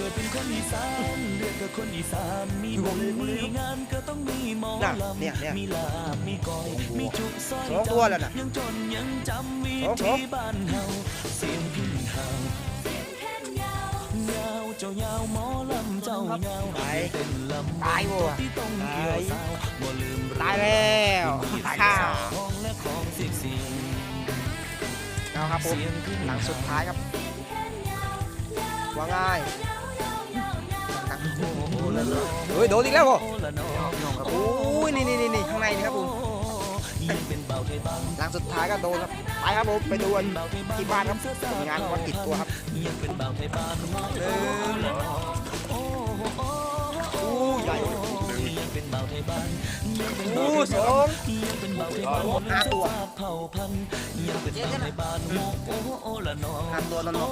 กิดเป็นคนอีสานเลือดกับคนอีสานมีบุญมีงานก็ต้องมีหมอน่ะลำเนี่ยเนี่ยมีลาบมีก้อยมีจุซอยสองตัวแล้วน่ะยังจนยังจำมีสองสองที่บ้านเฮาเสียงพี่เฮาเงาเจ้ายาวหมอลำเจ้ายาวตายเต้นลำตายวัวที่ต้องเกี่ยวสาวบ่ลืมตายแล้วข้าข้าวของและของเสียงเสียงเอาครับผมหลังสุดท้ายครับว่าง่ายหนังโอ้โห เฮ้ยโดนอีกแล้วเหรอโอ้ยนี่นี่นี่ข้างในนี่ครับผมยังเป็นเบางหลังสุดท้ายก็โดนครับไปครับผมไปดูกันที่บ้านครับผลงานวัดติดตัวครับเป็นเบาไทยบ้านหนึ่งอู้ใหญ่อู้สองห้าตัวเผ่าพันธุ์ยังเนาไทยบ้านโอ้โอ้โอ้ละห้าตัวนั่นเนาะ